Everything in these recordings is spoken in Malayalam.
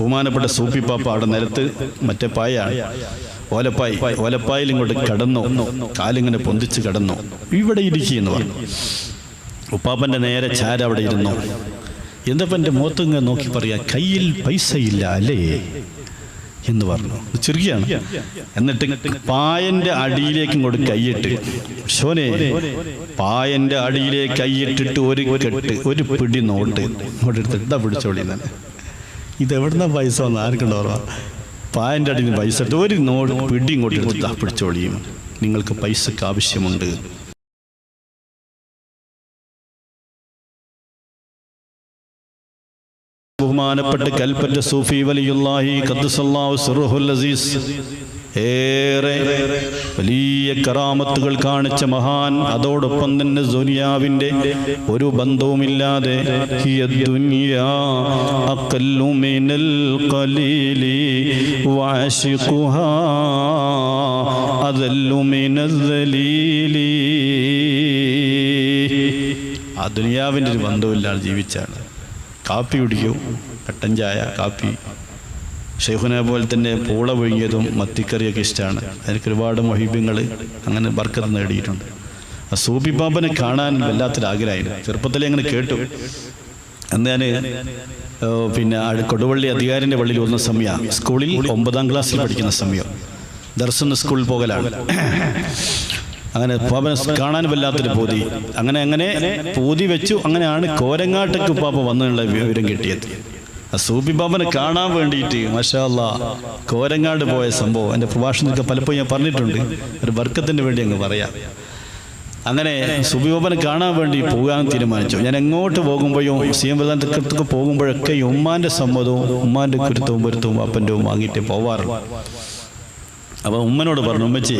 ബഹുമാനപ്പെട്ട സൂപ്പി പാപ്പ അവിടെ നിലത്ത് മറ്റേ പായ ഓലപ്പായി. ഓലപ്പായിൽ ഇങ്ങോട്ട് കടന്നു. കാലിങ്ങനെ പൊന്തിച്ച് കടന്നു. ഇവിടെ ഇരിക്കുന്നു പറഞ്ഞു. ഉപ്പാപ്പന്റെ നേരെ ചാര അവിടെ ഇരുന്നു. എന്തപ്പം എന്റെ മുഖത്തിങ്ങ് നോക്കി പറയാ? കയ്യിൽ പൈസ ഇല്ല അല്ലേ? എന്ന് പറഞ്ഞു. ചെറുകയാണ്. എന്നിട്ട് പായന്റെ അടിയിലേക്ക് ഇങ്ങോട്ട് കൈയിട്ട്. ഷോനെ പായന്റെ അടിയിലേക്ക് കൈയിട്ടിട്ട് ഒരു കെട്ട് ഒരു പിടി നോട്ട് ഇങ്ങോട്ട് എടുത്ത് എന്താ പിടിച്ചോളി തന്നെ ഇത് എവിടുന്ന പൈസ വന്ന? ആർക്കുണ്ടോ പായന്റെ അടിയിൽ പൈസ എടുത്ത് ഒരു നോട് പിടി ഇങ്ങോട്ട് എടുത്ത് പിടിച്ചോളിയും നിങ്ങൾക്ക് പൈസക്ക് ആവശ്യമുണ്ട്. ബഹുമാനപ്പെട്ട കൽപ്പറ്റ സൂഫി വലിയുല്ലാഹി ഖദ്ദസല്ലാഹു സിർറുൽ അസീസ്. ഏറെ വലിയ കറാമത്തുകൾ കാണിച്ച മഹാൻ അതോടൊപ്പം തന്നെ ദുനിയാവിന്റെ ഒരു ബന്ധവുമില്ലാതെ ആ ദുനിയാവിന്റെ ഒരു ബന്ധമില്ലാതെ ജീവിച്ചാണ്. കാപ്പി കുടിക്കും കട്ടൻ ചായ കാപ്പി. ഷെയ്ഖുനെ പോലെ തന്നെ പൂള വിഴുങ്ങിയതും മത്തിക്കറിയൊക്കെ ഇഷ്ടമാണ് എനിക്ക് ഒരുപാട് മൊഹീബ്യങ്ങൾ അങ്ങനെ ബർക്കത്ത് നേടിയിട്ടുണ്ട്. ആ സൂബി ബാബനെ കാണാൻ വല്ലാത്തൊരാഗ്രഹമായിരുന്നു. ചെറുപ്പത്തിലേ അങ്ങനെ കേട്ടു. അന്ന് ഞാൻ പിന്നെ കൊടുവള്ളി അധികാരിന്റെ പള്ളിയിൽ വന്ന സമയമാണ് സ്കൂളിൽ ഒമ്പതാം ക്ലാസ്സിൽ പഠിക്കുന്ന സമയം. ദർശന സ്കൂളിൽ പോകലാണ്. അങ്ങനെ ഉപ്പാപ്പനെ കാണാൻ വല്ലാത്തൊരു പൂതി. അങ്ങനെ അങ്ങനെ പൂതി വെച്ചു. അങ്ങനെയാണ് കോരങ്ങാട്ടേക്ക് ഉപ്പാപ്പ വന്നുള്ള വിവരം കിട്ടിയത്. സൂബി ബാബനെ കാണാൻ വേണ്ടിയിട്ട് മഷാല്ല കോരങ്ങാട് പോയ സംഭവം. എന്റെ പ്രഭാഷണത്തിലൊക്കെ പലപ്പോഴും ഞാൻ പറഞ്ഞിട്ടുണ്ട്. ഒരു വർക്കത്തിന് വേണ്ടി അങ്ങ് പറയാം. അങ്ങനെ സൂബി ബാബനെ കാണാൻ വേണ്ടി പോകാൻ തീരുമാനിച്ചു. ഞാൻ എങ്ങോട്ട് പോകുമ്പോഴും സി എം പ്രധാനത്തൊക്കെ പോകുമ്പോഴൊക്കെ ഉമ്മാന്റെ സമ്മതവും ഉമ്മാന്റെ കുരുത്തവും പൊരുത്തവും അപ്പന്റെവും വാങ്ങിയിട്ട് പോവാറുള്ളൂ. അപ്പോൾ ഉമ്മനോട് പറഞ്ഞു ഉമ്മച്ചി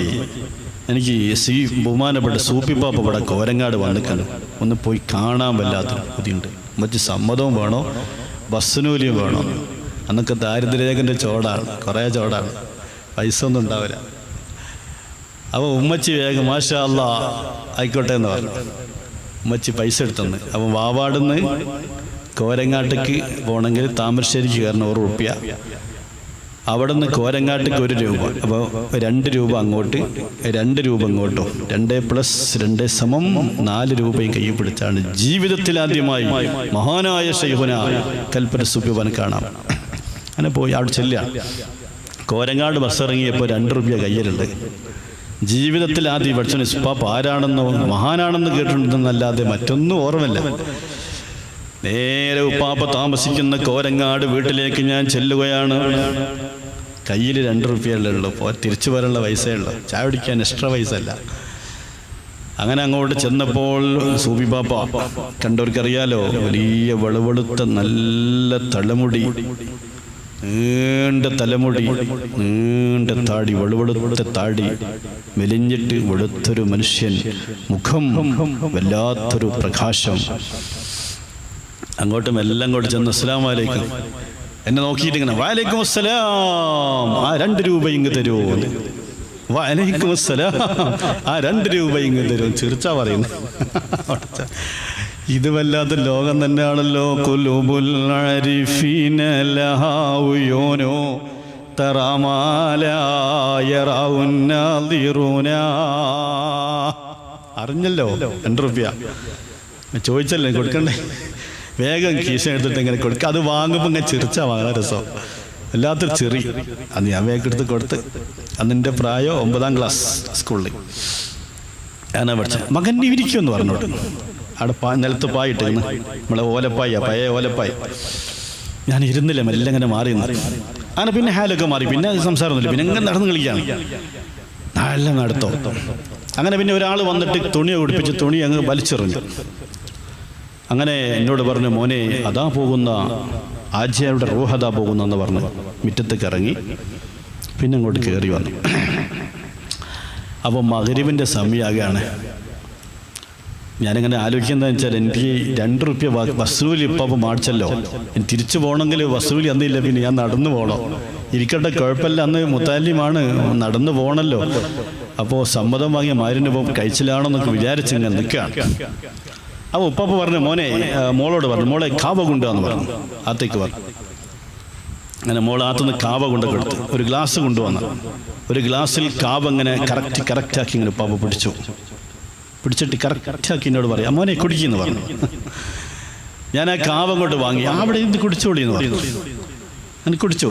എനിക്ക് സി ബഹുമാനപ്പെട്ട സൂപ്പിപ്പാപ്പ ഇവിടെ കോരങ്ങാട് വന്നിക്കണം ഒന്ന് പോയി കാണാൻ വല്ലാത്ത ബുദ്ധിയുണ്ട്. ഉമ്മച്ചി സമ്മതവും വേണോ? ബസ്സിനൂലിയും വേണോ അന്നൊക്കെ ദാരിദ്ര്യരേഖന്റെ ചോടാണ് കുറേ ചോടാണ് പൈസ ഒന്നും ഉണ്ടാവില്ല. അപ്പോൾ ഉമ്മച്ചി വേഗം മാഷാ അല്ല ആയിക്കോട്ടെ എന്ന് പറഞ്ഞു. ഉമ്മച്ചി പൈസ എടുത്തെന്ന് അപ്പോൾ വാവാടുന്ന് കോരങ്ങാട്ടേക്ക് പോകണമെങ്കിൽ താമരശ്ശേരിക്ക് കയറണം ഒരു അവിടെ നിന്ന് കോരങ്ങാട്ടേക്ക് ഒരു രൂപ. അപ്പോൾ രണ്ട് രൂപ അങ്ങോട്ട് രണ്ട് രൂപ അങ്ങോട്ടോ രണ്ട് പ്ലസ് രണ്ട് സമം നാല് രൂപയും കൈ പിടിച്ചാണ് ജീവിതത്തിൽ ആദ്യമായി മഹാനായ ശൈഹുന കൽപ്പന സുബിവൻ കാണാം. അങ്ങനെ പോയി അവിടെ ചെല്ലുക. കോരങ്ങാട് ബസ് ഇറങ്ങിയപ്പോൾ രണ്ട് രൂപ കയ്യിലുണ്ട്. ജീവിതത്തിൽ ആദ്യം പഠിച്ചു ഇസ്പാപ്പ് ആരാണെന്നോ മഹാനാണെന്ന് കേട്ടിട്ടുണ്ടെന്നല്ലാതെ മറ്റൊന്നും ഓർമ്മയില്ല. നേരെ ഉപ്പാപ്പ താമസിക്കുന്ന കോരങ്ങാട് വീട്ടിലേക്ക് ഞാൻ ചെല്ലുകയാണ്. കയ്യിൽ രണ്ട് റുപ്യല്ലേ ഉള്ളൂ. പോ തിരിച്ചു വരാനുള്ള പൈസയേ ഉള്ളൂ. ചായ കുടിക്കാൻ എക്സ്ട്രാ പൈസ അല്ല. അങ്ങനെ അങ്ങോട്ട് ചെന്നപ്പോൾ സൂബി പാപ്പ കണ്ടവർക്കറിയാലോ വലിയ വെളുവെളുത്ത നല്ല തലമുടി നീണ്ട തലമുടി നീണ്ട താടി വെളുവെളുത്ത താടി മെലിഞ്ഞിട്ട് വെളുത്തൊരു മനുഷ്യൻ മുഖം വല്ലാത്തൊരു പ്രകാശം. അങ്ങോട്ടും എല്ലാം കൂടെ ചെന്ന് അസ്സലാം വലൈക്കും എന്നെ നോക്കിയിട്ട് ഇങ്ങനെ വാലൈക്കും അസ്സലാം. ആ രണ്ട് രൂപ ഇങ്ങ് തരുമോ വാലൈക്കും അസ്സലാം. ആ രണ്ട് രൂപ ഇങ്ങ് തരും. ചിരിച്ചാ പറയുന്നു. ഇത് വല്ലാത്ത ലോകം തന്നെയാണല്ലോ. കുലുബുൽ അറിഞ്ഞല്ലോ രണ്ട് റുപ്യ ചോദിച്ചല്ലേ കൊടുക്കണ്ടേ? വേഗം കീശ എടുത്തിട്ട് ഇങ്ങനെ കൊടുക്കുക അത് വാങ്ങുമ്പോൾ ഇങ്ങനെ ചിരിച്ച വാങ്ങാൻ രസം. വല്ലാത്തൊരു ചെറിയ അത് ഞാൻ വേഗം എടുത്ത് കൊടുത്ത്. അന്നിന്റെ പ്രായം ഒമ്പതാം ക്ലാസ് സ്കൂളിൽ. ഞാനാ പഠിച്ചത്. മകൻ ഇരിക്കുമെന്ന് പറഞ്ഞോട്ട് അവിടെ പാ നിലത്ത് പായിട്ട് നമ്മളെ ഓലപ്പായ പഴയ ഓലപ്പായ. ഞാൻ ഇരുന്നില്ല മെല്ലെ ഇങ്ങനെ മാറി അങ്ങനെ പിന്നെ ഹാലൊക്കെ മാറി. പിന്നെ സംസാരമൊന്നുമില്ല. പിന്നെ ഇങ്ങനെ നടന്ന് കളിക്കുകയാണ്. നല്ല നടത്തോ. അങ്ങനെ പിന്നെ ഒരാൾ വന്നിട്ട് തുണി ഉടുപ്പിച്ച് തുണി അങ്ങ് വലിച്ചെറിഞ്ഞു. അങ്ങനെ എന്നോട് പറഞ്ഞു മോനെ അതാ പോകുന്ന ആജ്യയുടെ റൂഹതാ പോകുന്നെന്ന് പറഞ്ഞു. മുറ്റത്തേക്ക് ഇറങ്ങി പിന്നെ അങ്ങോട്ട് കയറി വന്നു. അപ്പോൾ മകരിവിന്റെ സമയമാകുകയാണ് ഞാനിങ്ങനെ ആലോചിക്കുന്നത് വെച്ചാൽ എനിക്ക് രണ്ട് റുപ്യ വസൂലി ഇപ്പം മാടിച്ചല്ലോ. തിരിച്ചു പോകണമെങ്കിൽ വസൂലി അന്നില്ല പിന്നെ ഞാൻ നടന്നു പോകണം. ഇരിക്കട്ടെ കുഴപ്പമില്ല അന്ന് മുത്താലിമാണ് നടന്നു പോകണമല്ലോ. അപ്പോൾ സമ്മതം വാങ്ങിയ മാരിന്റെ ഇപ്പം കഴിച്ചിലാണെന്നൊക്കെ വിചാരിച്ചിങ്ങനെ നിൽക്കുകയാണ്. അപ്പോൾ ഉപ്പാപ്പ പറഞ്ഞു മോനെ മോളോട് പറഞ്ഞു മോളെ കാവ കൊണ്ടുവന്ന് പറഞ്ഞു. അത്തേക്ക് പറഞ്ഞു അങ്ങനെ മോളാത്തുനിന്ന് കാവ കൊണ്ട് കൊടുത്തു ഒരു ഗ്ലാസ് കൊണ്ടുവന്നു. ഒരു ഗ്ലാസ്സിൽ കാവ ഇങ്ങനെ കറക്റ്റ് കറക്റ്റാക്കി ഇങ്ങനെ ഉപ്പാപ്പ പിടിച്ചു. പിടിച്ചിട്ട് കറക്റ്റാക്കി എന്നോട് പറയാം മോനെ കുടിക്കുന്നു പറഞ്ഞു. ഞാൻ ആ കാവ് കൊണ്ട് വാങ്ങി. അവിടെ ഇന്ന് കുടിച്ചോളി എന്ന് പറഞ്ഞു. ഞാൻ കുടിച്ചു.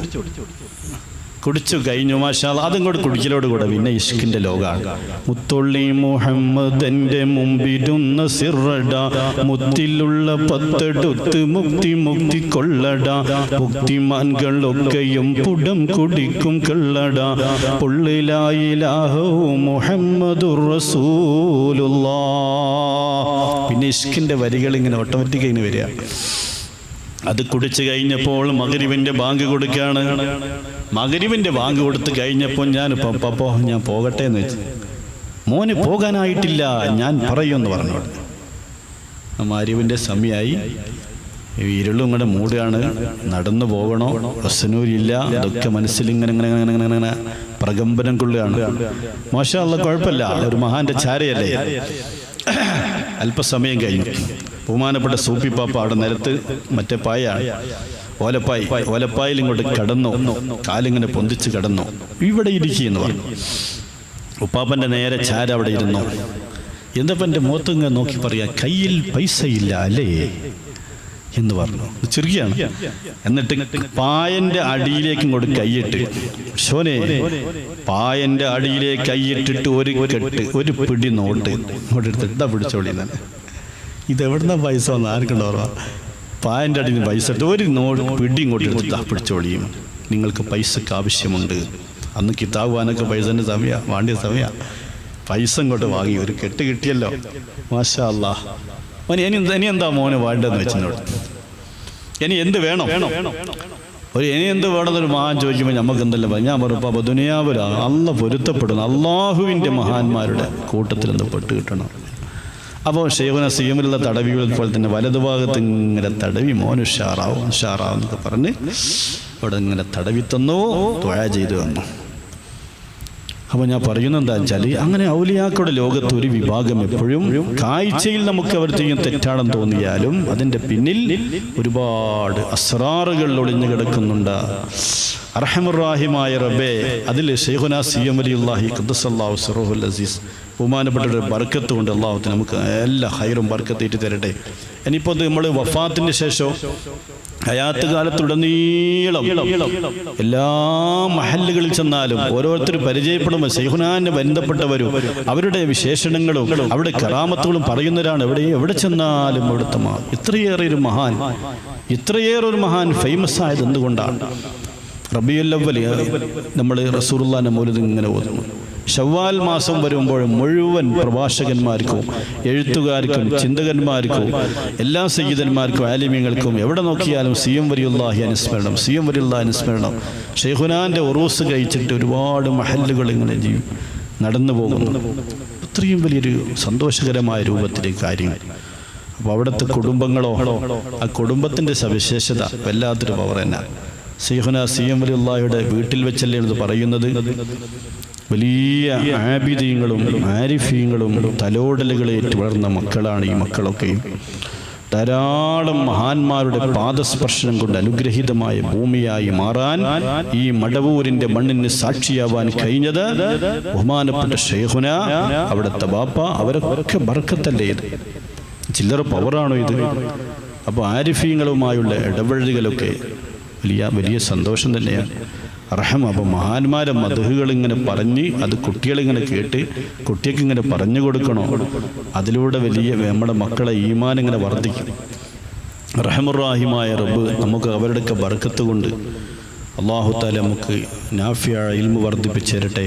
കുടിച്ചു കഴിഞ്ഞു മാഷാ അതും കൂടെ കുടിക്കലോട് കൂടെ പിന്നെ ഇഷ്കിന്റെ ലോകാണ്. മുത്തുള്ളി മുഹമ്മദന്റെ മുമ്പിരുന്ന സിറട മുത്തിലുള്ള പത്തെടുത്ത് മുക്തി മുക്തി കൊള്ളട മുക്തിമാൻകളൊക്കെയും പുടം കുടിക്കും കള്ളട. പുള്ളിലായിലാഹോ മുഹമ്മദുർ പിന്നെ ഇഷ്കിന്റെ വരികൾ ഇങ്ങനെ ഓട്ടോമാറ്റിക് ഇങ്ങനെ വരിക. അത് കുടിച്ചു കഴിഞ്ഞപ്പോൾ മകരിവിന്റെ ബാങ്ക് കൊടുക്കുകയാണ്. മകരിവിന്റെ വാങ്ങി കൊടുത്ത് കഴിഞ്ഞപ്പോൾ ഞാൻ പപ്പോ ഞാൻ പോകട്ടെ എന്ന് വെച്ചു. മോന് പോകാനായിട്ടില്ല ഞാൻ പറയുമെന്ന് പറഞ്ഞു. മാരിവിന്റെ സമയമായി ഇരുളും ഇങ്ങനെ മൂടുകയാണ്. നടന്നു പോകണോ? പ്രശ്നൂരില്ല അതൊക്കെ മനസ്സിൽ ഇങ്ങനെ ഇങ്ങനെ ഇങ്ങനെ ഇങ്ങനെ ഇങ്ങനെ പ്രകമ്പനം കൊള്ളുകയാണ്. മോശം കുഴപ്പമില്ല. ഒരു മഹാന്റെ ചാരയല്ലേ? അല്പസമയം കഴിഞ്ഞു. ബഹുമാനപ്പെട്ട സൂപ്പി പാപ്പ അവിടെ നിലത്ത് മറ്റേ പായാണ് ഓലപ്പായി ഓലപ്പായിൽ ഇങ്ങോട്ട് കടന്നു. കാലിങ്ങനെ പൊന്തിച്ച് കടന്നു. ഇവിടെ ഇരിക്കുന്നു പറഞ്ഞു. ഉപ്പാപ്പന്റെ നേരെ ചാര അവിടെ ഇരുന്നു. എന്തപ്പം എന്റെ മുഖത്തിങ്ങ് നോക്കി പറയാ? കയ്യിൽ പൈസ ഇല്ല അല്ലേ? എന്ന് പറഞ്ഞു. ചെറുകയാണ്. എന്നിട്ട് പായന്റെ അടിയിലേക്ക് ഇങ്ങോട്ട് കൈയിട്ട് ശോനെ പായന്റെ അടിയിലേക്ക് കൈയിട്ടിട്ട് ഒരു കെട്ട് ഒരു പിടി നോട്ട്. ഇങ്ങോട്ട് എടുത്ത് എന്താ പിടിച്ചോളി ഇതെവിടുന്ന ഇത് പൈസ വന്ന്? ആർക്കുണ്ടോ പായന്റെ അടിയിൽ പൈസ എടുത്ത് ഒരു നോട് പിടി ഇങ്ങോട്ട് എടുത്ത് പിടിച്ചോളിയും. നിങ്ങൾക്ക് പൈസക്ക് ആവശ്യമുണ്ട്. അന്ന് കിതാബ് വാനൊക്കെ പൈസന്റെ സമയ വാണ്ടിയ സമയ. പൈസ ഇങ്ങോട്ട് വാങ്ങി ഒരു കെട്ട് കിട്ടിയല്ലോ. മാഷാ അല്ലാ മോനെ ഇനി ഇനി എന്താ മോനെ വേണ്ടതെന്ന് വെച്ചെന്നോട് ഇനി എന്ത് വേണം? ഒരു ഇനി എന്ത് വേണമെന്നൊരു മഹാൻ ചോദിക്കുമ്പോൾ നമുക്ക് എന്തെല്ലാം ഞാൻ പറഞ്ഞു അപ്പോൾ ദുനിയാവിലാണ് അല്ല പൊരുത്തപ്പെടുന്നു അള്ളാഹുവിന്റെ മഹാന്മാരുടെ കൂട്ടത്തിൽ നിന്ന് പെട്ട് കിട്ടണം? അപ്പോൾ ഷെയ്ഖുന സീമിലുള്ള തടവികൾ പോലെ തന്നെ വലതുഭാഗത്ത് ഇങ്ങനെ തടവി മോൻ ഉഷാറാവും ഉഷാറാവും എന്നൊക്കെ പറഞ്ഞ് അവിടെ ഇങ്ങനെ തടവി തന്നു തുഴ ചെയ്തു വന്നു അപ്പോൾ ഞാൻ പറയുന്നത് എന്താ വെച്ചാൽ അങ്ങനെ ഔലിയാക്കളുടെ ലോകത്ത് ഒരു വിഭാഗം എപ്പോഴും കാഴ്ചയിൽ നമുക്ക് അവർ ചെയ്യും തെറ്റാണെന്ന് തോന്നിയാലും അതിന്റെ പിന്നിൽ ഒരുപാട് അസ്രാറുകൾ ഒളിഞ്ഞു കിടക്കുന്നുണ്ട്. അർഹമുറാഹിമായ റബ്ബേ അതിൽ ഷെയ്ഖുന സി അലി അള്ളാഹി സറോഹുൽ അസീസ് ബഹുമാനപ്പെട്ട ഒരു ബർക്കത്ത് കൊണ്ട് അള്ളാഹുത്തിന് നമുക്ക് എല്ലാ ഹൈറും ബർക്കത്തേറ്റ് തരട്ടെ. ഇനിയിപ്പോൾ നമ്മൾ വഫാത്തിന് ശേഷം ഹയാത്ത് കാലത്തുടനീളം എല്ലാ മഹല്ലുകളിൽ ചെന്നാലും ഓരോരുത്തർ പരിചയപ്പെടുമ്പോൾ ശൈഹുനാന് ബന്ധപ്പെട്ടവരും അവരുടെ വിശേഷണങ്ങളും അവിടെ കറാമത്തുകളും പറയുന്നവരാണ് എവിടെ എവിടെ ചെന്നാലും അവിടുത്തെ ഇത്രയേറെ ഒരു മഹാൻ ഇത്രയേറെ ഒരു മഹാൻ ഫേമസ് ആയത് എന്തുകൊണ്ടാണ്? റബിയുല്ലവലി നമ്മൾ റസൂറുല്ലാന്റെ മൂലത് ഇങ്ങനെ ഓതുന്നു ഷവ്വാൽ മാസം വരുമ്പോൾ മുഴുവൻ പ്രഭാഷകന്മാർക്കും എഴുത്തുകാർക്കും ചിന്തകന്മാർക്കും എല്ലാ സയ്യിദന്മാർക്കും ആലിമ്യങ്ങൾക്കും എവിടെ നോക്കിയാലും സി എം വരിയുല്ലാഹി അനുസ്മരണം സി എം വരിയുള്ള അനുസ്മരണം ഷെയ്ഖുനാന്റെ ഉറൂസ് കഴിച്ചിട്ട് ഒരുപാട് മഹല്ലുകൾ ഇങ്ങനെ ചെയ്യും. നടന്നു പോകുന്നു. അത്രയും വലിയൊരു സന്തോഷകരമായ രൂപത്തിലേക്ക് കാര്യങ്ങൾ. അപ്പോൾ അവിടുത്തെ കുടുംബങ്ങളോ ആ കുടുംബത്തിന്റെ സവിശേഷത വല്ലാത്തൊരു പവർ തന്നെ സീഹുന സിയം എം വീട്ടിൽ വെച്ചല്ലേ എന്ന് പറയുന്നത്. വലിയ ആബിദീങ്ങളും ആരിഫീങ്ങളും തലോടലുകളേറ്റ് വളർന്ന മക്കളാണ് ഈ മക്കളൊക്കെ. ധാരാളം മഹാന്മാരുടെ പാദസ്പർശനം കൊണ്ട് അനുഗ്രഹീതമായ ഭൂമിയായി മാറാൻ ഈ മടവൂരിന്റെ മണ്ണിന് സാക്ഷിയാവാൻ കഴിഞ്ഞത് ബഹുമാനപ്പെട്ട ഷേഹുന അവിടുത്തെ ബാപ്പ അവരൊക്കെ ബർക്കത്തല്ലേ ഇത്. ചില്ലറ പവറാണോ ഇത്? അപ്പോൾ ആരിഫീങ്ങളുമായുള്ള ഇടപഴകലൊക്കെ വലിയ വലിയ സന്തോഷം തന്നെയാണ് റഹം അപ്പം മഹാന്മാരെ മധുഹുകൾ ഇങ്ങനെ പറഞ്ഞ് അത് കുട്ടികളിങ്ങനെ കേട്ട് കുട്ടിക്ക് ഇങ്ങനെ പറഞ്ഞു കൊടുക്കണോ? അതിലൂടെ വലിയ നമ്മുടെ മക്കളെ ഈമാൻ ഇങ്ങനെ വർദ്ധിക്കും. റഹമുറാഹിമായ റബ്ബ് നമുക്ക് അവരുടെയൊക്കെ ബർക്കത്ത് കൊണ്ട് അള്ളാഹു താല നമുക്ക് നാഫിയ ഇൽമു വർദ്ധിപ്പിച്ചേരട്ടെ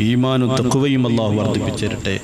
ഈമാനും തക്കുവയും അള്ളാഹു വർദ്ധിപ്പിച്ചേരട്ടെ